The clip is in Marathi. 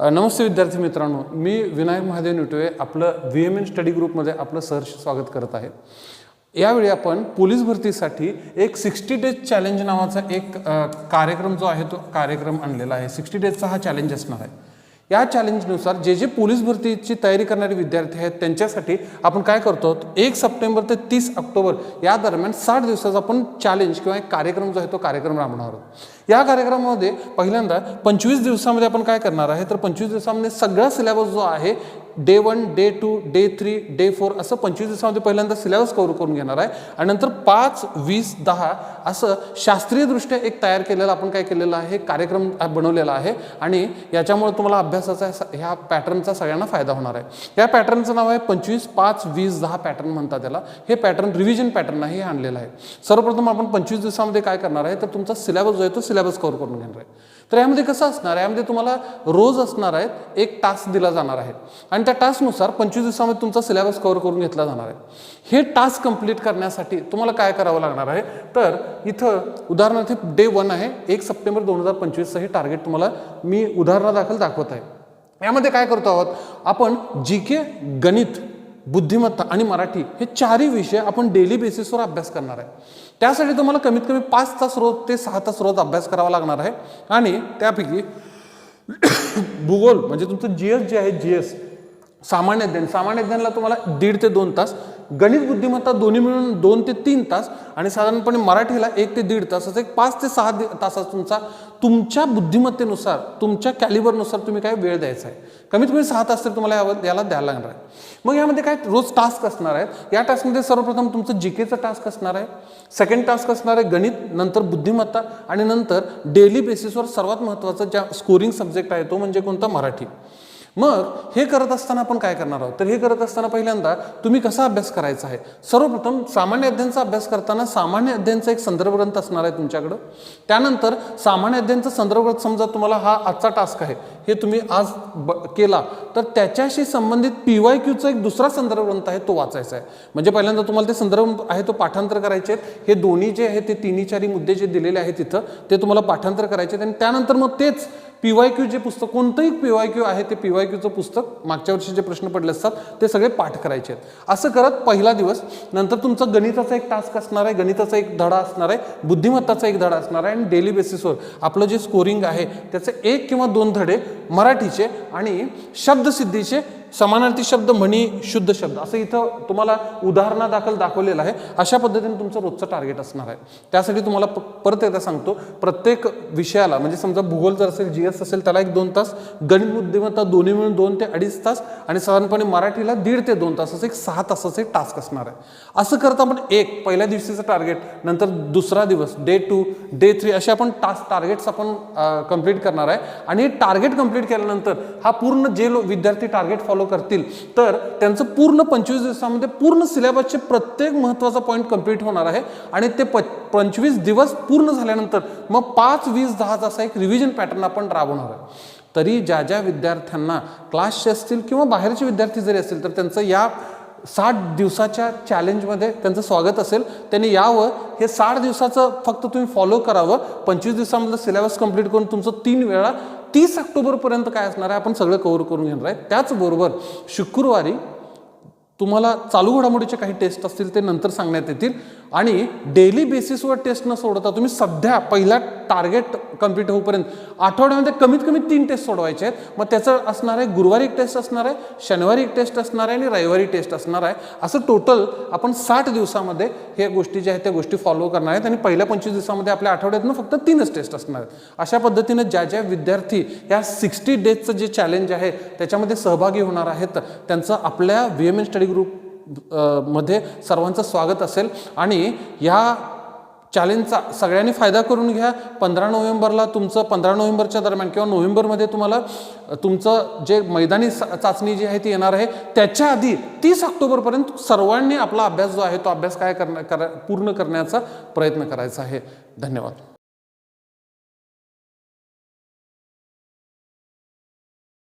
नमस्ते विद्यार्थी मित्रांनो. मी विनायक महादेव निटवे आपलं व्ही एम एन स्टडी ग्रुपमध्ये आपलं सहर्ष स्वागत करत आहे. यावेळी आपण पोलीस भरतीसाठी एक सिक्स्टी डेज चॅलेंज नावाचा एक कार्यक्रम जो आहे तो कार्यक्रम आणलेला आहे. सिक्स्टी डेजचा हा चॅलेंज असणार आहे. या चॅलेंजनुसार जे जे पोलीस भरतीची तयारी करणारे विद्यार्थी आहेत त्यांच्यासाठी आपण काय करतो? एक सप्टेंबर ते तीस ऑक्टोबर या दरम्यान साठ दिवसाचा आपण चॅलेंज किंवा एक कार्यक्रम जो आहे तो कार्यक्रम राबवणार आहोत. या कार्यक्रमामध्ये पहिल्यांदा पंचवीस दिवसामध्ये आपण काय करणार आहे? तर पंचवीस दिवसामध्ये सगळा सिलेबस जो आहे day one day two day three day four असं पंचवीस दिवसामध्ये पहिल्यांदा सिलेबस कव्हर करून घेणार आहे. आणि नंतर पाच वीस दहा असं शास्त्रीयदृष्ट्या एक तयार केलेला आपण काय केलेलं आहे? कार्यक्रम बनवलेला आहे. आणि याच्यामुळे तुम्हाला अभ्यासाचा ह्या पॅटर्नचा सगळ्यांना फायदा होणार आहे. या पॅटर्नचं नाव आहे पंचवीस पाच वीस दहा पॅटर्न म्हणतात त्याला. हे पॅटर्न रिव्हिजन पॅटर्न आहे हे आणलेलं आहे. सर्वप्रथम आपण पंचवीस दिवसामध्ये काय करणार आहे? तर तुमचा सिलेबस जो आहे तो सिलेबस कव्हर करून घेणार आहे. तर यामध्ये कसं असणार आहे? यामध्ये तुम्हाला रोज असणार आहेत एक टास्क दिला जाणार आहे. आणि त्या टास्कनुसार पंचवीस दिवसामध्ये तुमचा सिलेबस कव्हर करून घेतला जाणार आहे. हे टास्क कंप्लीट करण्यासाठी तुम्हाला काय करावं लागणार आहे? तर इथं उदाहरणार्थ डे वन आहे एक सप्टेंबर दोन हजार पंचवीसचं हे टार्गेट तुम्हाला मी उदाहरणादाखल दाखवत आहे. यामध्ये काय करतो आहोत? आपण जी के गणित बुद्धिमत्ता आणि मराठी हे चारही विषय आपण डेली बेसिसवर अभ्यास करणार आहे. त्यासाठी तुम्हाला कमीत कमी पाच तास रोज ते सहा तास रोज अभ्यास करावा लागणार आहे. आणि त्यापैकी भूगोल म्हणजे तुमचं जी एस जे आहे जी एस सामान्य ज्ञान सामान्य ज्ञानला तुम्हाला दीड ते दोन तास गणित बुद्धिमत्ता दोन्ही मिळून दोन ते तीन तास आणि साधारणपणे मराठीला एक ते दीड तास एक पाच ते सहा दि तासाचा तुमचा तुमच्या बुद्धिमत्तेनुसार तुमच्या कॅलिबरनुसार तुम्ही काय वेळ द्यायचा आहे. कमीत कमी सहा तास तरी तुम्हाला यावर याला द्यायला लागणार आहे. मग यामध्ये काय रोज टास्क असणार आहेत. या टास्कमध्ये सर्वप्रथम तुमचं जी केचं टास्क असणार आहे. सेकंड टास्क असणार आहे गणित नंतर बुद्धिमत्ता आणि नंतर डेली बेसिसवर सर्वात महत्त्वाचा ज्या स्कोरिंग सब्जेक्ट आहे तो म्हणजे कोणता? मराठी. मग हे करत असताना आपण काय करणार आहोत? तर हे करत असताना पहिल्यांदा तुम्ही कसा अभ्यास करायचा आहे? सर्वप्रथम सामान्य अध्ययनचा अभ्यास करताना सामान्य अध्ययनचा एक संदर्भ ग्रंथ असणार आहे तुमच्याकडं. त्यानंतर सामान्य अध्ययनचा संदर्भ ग्रंथ समजा तुम्हाला हा आजचा टास्क आहे हे तुम्ही आज ब केला तर त्याच्याशी संबंधित पी वाय क्यूचा एक दुसरा संदर्भ ग्रंथ आहे तो वाचायचा आहे. म्हणजे पहिल्यांदा तुम्हाला ते संदर्भ आहे तो पाठांतर करायचे आहेत. हे दोन्ही जे आहे ते तिन्ही चारी मुद्दे जे दिलेले आहेत तिथं ते तुम्हाला पाठांतर करायचे आहेत. आणि त्यानंतर मग तेच पी वाय क्यू जे पुस्तक कोणतंही पी वाय क्यू आहे ते पी वाय क्यूचं पुस्तक मागच्या वर्षी जे प्रश्न पडले असतात ते सगळे पाठ करायचे आहेत. असं करत पहिला दिवस नंतर तुमचा गणिताचा एक टास्क असणार आहे गणिताचा एक धडा असणार आहे बुद्धिमत्ताचा एक धडा असणार आहे आणि डेली बेसिसवर आपलं जे स्कोरिंग आहे त्याचे एक किंवा दोन धडे मराठीचे आणि शब्दसिद्धीचे समानार्थी शब्द म्हणी शुद्ध शब्द. असं इथं तुम्हाला उदाहरणादाखल दाखवलेलं आहे. अशा पद्धतीने तुमचं रोजचं टार्गेट असणार आहे. त्यासाठी तुम्हाला परत एकदा सांगतो प्रत्येक विषयाला म्हणजे समजा भूगोल जर असेल जी एस असेल त्याला एक दोन तास गणित बुद्धिमत्ता दोन्ही मिळून दोन ते अडीच तास आणि साधारणपणे मराठीला दीड ते दोन तासाचं एक सहा तासाचं एक टास्क असणार आहे. असं करता आपण एक पहिल्या दिवशीचं टार्गेट नंतर दुसरा दिवस डे टू डे थ्री असे आपण टास्क टार्गेट्स आपण कंप्लीट करणार आहे. आणि टार्गेट कंप्लीट केल्यानंतर हा पूर्ण जे लो विद्यार्थी टार्गेट फॉलो करतील. तर त्यांचं पूर्ण पंचवीस दिवसामध्ये पूर्ण सिलेबसचे प्रत्येक महत्त्वाचा पॉईंट कंप्लीट होणार आहे. आणि ते प पंचवीस दिवस पूर्ण झाल्यानंतर मग पाच वीस दहाचा असा एक रिव्हिजन पॅटर्न आपण राबवणार आहे. तरी ज्या ज्या विद्यार्थ्यांना क्लासचे असतील किंवा बाहेरचे विद्यार्थी जरी असतील तर त्यांचं या साठ दिवसाच्या चॅलेंजमध्ये त्यांचं स्वागत असेल. त्यांनी यावं. हे साठ दिवसाचं फक्त तुम्ही फॉलो करावं. पंचवीस दिवसामधलं सिलेबस कंप्लीट करून तुमचं तीन वेळा तीस ऑक्टोबरपर्यंत काय असणार आहे? आपण सगळं कव्हर करून घेणार आहे. त्याचबरोबर शुक्रवारी तुम्हाला चालू घडामोडीचे काही टेस्ट असतील ते नंतर सांगण्यात येतील. आणि डेली बेसिसवर टेस्ट न सोडता तुम्ही सध्या पहिला टार्गेट कंप्लीट होईपर्यंत आठवड्यामध्ये कमीत कमी तीन टेस्ट सोडवायचे आहेत. मग त्याचं असणार आहे गुरुवारी एक टेस्ट असणार आहे शनिवारी एक टेस्ट असणार आहे आणि रविवारी टेस्ट असणार आहे. असं टोटल आपण साठ दिवसामध्ये हे गोष्टी ज्या आहेत त्या गोष्टी फॉलो करणार आहेत आणि पहिल्या पंचवीस दिवसामध्ये आपल्या आठवड्यातनं फक्त तीनच टेस्ट असणार आहेत. अशा पद्धतीनं ज्या ज्या विद्यार्थी या सिक्स्टी डेजचं जे चॅलेंज आहे त्याच्यामध्ये सहभागी होणार आहेत. त्यांचं आपल्या V M N study group मध्ये सर्वांचं स्वागत असेल. आणि ह्या चॅलेंजचा सगळ्यांनी फायदा करून घ्या. पंधरा नोव्हेंबरला तुमचं पंधरा नोव्हेंबरच्या दरम्यान किंवा नोव्हेंबरमध्ये तुम्हाला तुमचं जे मैदानी चा- चाचणी जी आहे ती येणार आहे. त्याच्या आधी तीस ऑक्टोबरपर्यंत सर्वांनी आपला अभ्यास जो आहे तो अभ्यास काय करण्या कर पूर्ण करण्याचा प्रयत्न करायचा आहे. धन्यवाद.